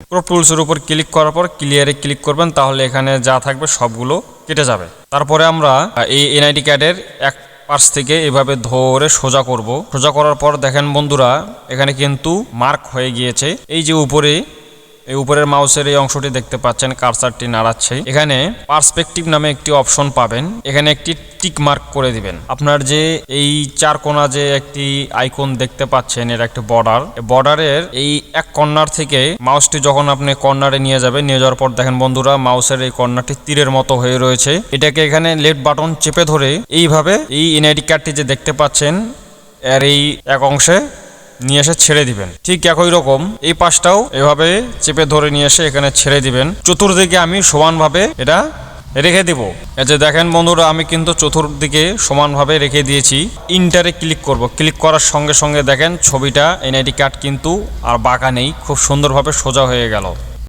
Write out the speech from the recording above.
Crop টুলসের উপর click করার পর ক্লিয়ারে ক্লিক করবেন, তাহলে এখানে যা থাকবে সবগুলো কেটে যাবে। তারপরে আমরা এই এনআইডি কার্ডের এক পাশ থেকে এভাবে ধরে সোজা করব। সোজা করার পর দেখেন বন্ধুরা, এখানে কিন্তু মার্ক হয়ে গিয়েছে। এই যে উপরে, এই উপরের মাউসের এই অংশটি দেখতে পাচ্ছেন কারসারটি নাড়াচ্ছে। এখানে পার্সপেক্টিভ নামে একটি অপশন পাবেন। এখানে একটি টিক মার্ক করে দিবেন। আপনার যে এই চার কোণা যে একটি আইকন দেখতে পাচ্ছেন, এর একটা বর্ডার বর্ডারের এই এক কর্নার থেকে মাউসটি যখন আপনি কর্নারে নিয়ে যাবেন, নিয়ে যাওয়ার পর দেখেন বন্ধুরা মাউসের এই কর্নারটি তীরের মতো হয়ে রয়েছে। এটাকে এখানে লেফট বাটন চেপে ধরে এইভাবে এই এনআইডি কার্ডটি যে দেখতে পাচ্ছেন, এর এই এক অংশে নিয়ে এসে ছেড়ে দিবেন। ঠিক একই রকম এই পাশটাও এভাবে চেপে ধরে নিয়ে এসে এখানে ছেড়ে দিবেন। চতুর্দিকে আমি সমানভাবে এটা রেখে দেব। এই যে দেখেন বন্ধুরা, আমি কিন্তু চতুর্দিকে সমানভাবে রেখে দিয়েছি। ইন্টারে ক্লিক করব। ক্লিক করার সঙ্গে সঙ্গে দেখেন ছবিটা, এনআইডি কার্ড কিন্তু আর বাঁকা নেই, খুব সুন্দরভাবে সোজা হয়ে গেল।